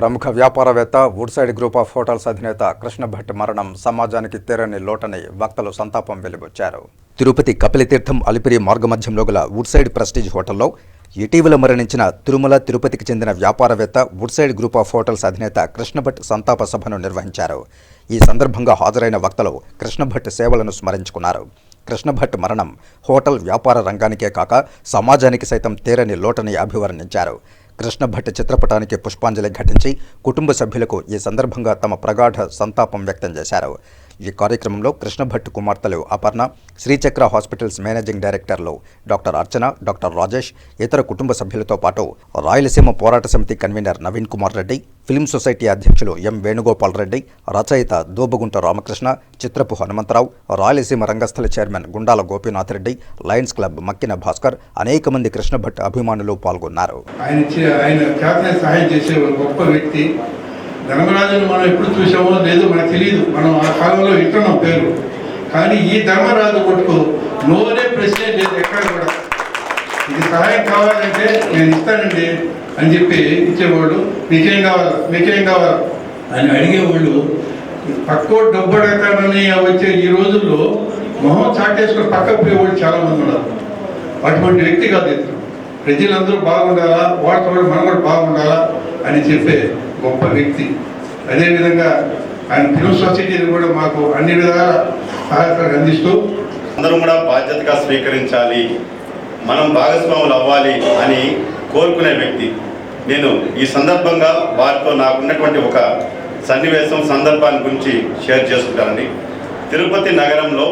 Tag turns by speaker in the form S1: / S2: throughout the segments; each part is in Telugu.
S1: ప్రముఖ వ్యాపారవేత్త వుడ్సైడ్ గ్రూప్ ఆఫ్ హోటల్స్ అధినేత కృష్ణ భట్ మరణం సమాజానికి తీరని లోటని వక్తలు సంతాపం వెలిబుచ్చారు తిరుపతి కపిలతీర్థం అలిపిరి మార్గమధ్యంలో గల వుడ్సైడ్ ప్రెస్టీజ్ హోటల్లో ఇటీవల మరణించిన తిరుమల తిరుపతికి చెందిన వ్యాపారవేత్త వుడ్సైడ్ గ్రూప్ ఆఫ్ హోటల్స్ అధినేత కృష్ణభట్ సంతాప సభను నిర్వహించారు. ఈ సందర్భంగా హాజరైన వక్తలు కృష్ణభట్ సేవలను స్మరించుకున్నారు. కృష్ణభట్ మరణం హోటల్ వ్యాపార రంగానికే కాక సమాజానికి సైతం తీరని లోటని అభివర్ణించారు. కృష్ణభట్ చిత్రపటానికి పుష్పాంజలి ఘటించి కుటుంబ సభ్యులకు ఈ సందర్భంగా తమ ప్రగాఢ సంతాపం వ్యక్తం చేశారు. ఈ కార్యక్రమంలో కృష్ణభట్ కుమార్తెలు Aparna Srichakra hospitals managing directors doctor Archana doctor Rajesh ఇతర కుటుంబ సభ్యులతో పాటు రాయలసీమ పోరాట సమితి convener Naveen Kumar Reddy film society అధ్యక్షులు ఎం వేణుగోపాల్ రెడ్డి రచయిత దూబగుంట రామకృష్ణ చిత్రపు హనుమంతరావు రాయలసీమ రంగస్థల chairman Gundala Gopinath Reddy lions club Makkina Bhaskar అనేక మంది కృష్ణభట్ అభిమానులు పాల్గొన్నారు.
S2: ఆయన ఆయన సహాయం చేసే గొప్ప వ్యక్తి. ధర్మరాజును మనం ఎప్పుడు చూసామో లేదో మనకు తెలియదు మనం ఆ కాలంలో వింటున్నాం పేరు కానీ ఈ ధర్మరాజు కొట్టుకు. నోరే ప్రెసిడెంట్ లేదు ఎక్కడ కూడా. ఇది సహాయం కావాలంటే నేను ఇస్తానండి అని చెప్పి ఇచ్చేవాడు. మీకేం కావాలి మీకేం కావాలి? అని అడిగేవాళ్ళు తక్కువ డబ్బు అడగతానని వచ్చే ఈ రోజుల్లో మొహం చాటేసుకుని పక్కకు పోయేవాళ్ళు చాలామంది ఉన్నారు. అటువంటి వ్యక్తి కాదు ఇతను ప్రజలందరూ బాగుండాలా? వాళ్ళతో మనం కూడా బాగుండాలా? అని చెప్పే గొప్ప వ్యక్తి. అదేవిధంగా ఆయన ఫిల్మ్ సొసైటీని కూడా మాకు అన్ని విధాల సహాయకాలు అందిస్తూ
S3: అందరూ కూడా బాధ్యతగా స్వీకరించాలి. మనం భాగస్వాములు అవ్వాలి అని కోరుకునే వ్యక్తి. నేను ఈ సందర్భంగా వారితో నాకున్నటువంటి ఒక సన్నివేశం సందర్భాన్ని గురించి షేర్ చేసుకుంటానండి. తిరుపతి నగరంలో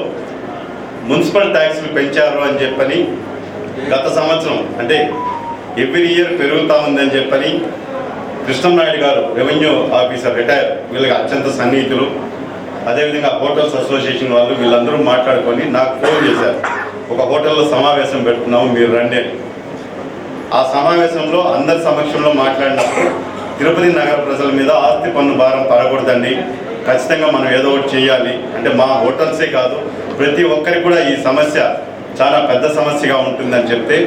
S3: మున్సిపల్ ట్యాక్స్లు పెంచారు అని చెప్పని గత సంవత్సరం అంటే ఎవ్రీ ఇయర్ పెరుగుతూ ఉందని చెప్పని కృష్ణంనాయుడు గారు రెవెన్యూ ఆఫీసర్ రిటైర్ వీళ్ళకి అత్యంత సన్నిహితులు. అదేవిధంగా హోటల్స్ అసోసియేషన్ వాళ్ళు వీళ్ళందరూ మాట్లాడుకొని నాకు ఫోన్ చేశారు. ఒక హోటల్లో సమావేశం పెడుతున్నాము మీరు రండి ఆ సమావేశంలో అందరి సమక్షంలో మాట్లాడినప్పుడు తిరుపతి నగర ప్రజల మీద ఆస్తి పన్ను భారం పడకూడదండి. ఖచ్చితంగా మనం ఏదో ఒకటి చేయాలి. అంటే మా హోటల్సే కాదు ప్రతి ఒక్కరికి కూడా ఈ సమస్య చాలా పెద్ద సమస్యగా ఉంటుందని చెప్తే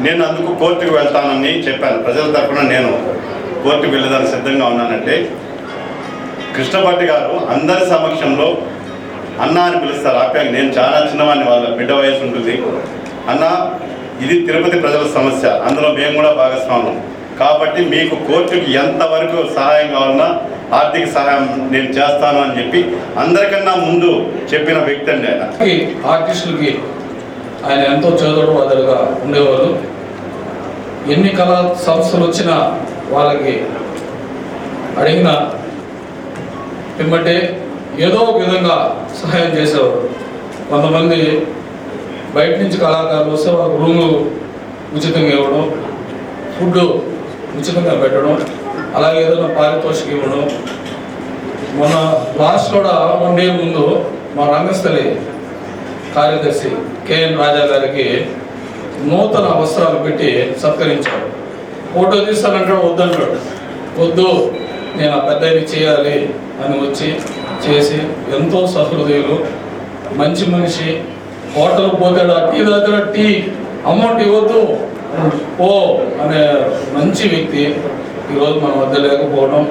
S3: నేను అందుకు కోర్టుకు వెళ్తానని చెప్పాను. ప్రజల తరఫున నేను కోర్టుకు వెళ్ళడానికి సిద్ధంగా ఉన్నానంటే కృష్ణభట్టి గారు అందరి సమక్షంలో అన్న అని పిలుస్తారు. ఆప్యాయంగా నేను చాలా చిన్నవాడిని వాళ్ళ బిడ్డ వయసు ఉంటుంది. అన్న ఇది తిరుపతి ప్రజల సమస్య. అందులో మేము కూడా భాగస్వామ్యం కాబట్టి మీకు కోర్టుకి ఎంతవరకు సహాయం కావాలన్నా ఆర్థిక సహాయం నేను చేస్తాను అని చెప్పి అందరికన్నా ముందు చెప్పిన వ్యక్తి అండి ఆయన.
S4: ఆర్టిస్టులకి ఆయన ఎంతో చేదోడు వాదలుగా ఉండేవారు. ఎన్ని కళా సంస్థలు వచ్చినా వాళ్ళకి అడిగిన పిమ్మటే ఏదో ఒక విధంగా సహాయం చేసేవారు. కొంతమంది బయట నుంచి కళాకారులు వస్తే వాళ్ళకి రూము ఉచితంగా ఇవ్వడం ఫుడ్ ఉచితంగా పెట్టడం అలాగే ఏదైనా పారితోషిక ఇవ్వడం. మొన్న లాస్ట్ కూడా వన్ డే ముందు మా రంగస్థలి కార్యదర్శి కేఎన్ రాజా గారికి నూతన వస్త్రాలు పెట్టి సత్కరించాడు ఫోటో తీస్తానంటాడు వద్దంటాడు వద్దు నేను ఆ పెద్ద చేయాలి అని వచ్చి చేసి ఎంతో సహృదయులు మంచి మనిషి హోటల్ పోతాడు టీ దగ్గర టీ అమౌంట్ ఇవ్వద్దు ఓ అనే మంచి వ్యక్తి ఈరోజు మన వద్ద లేకపోవడం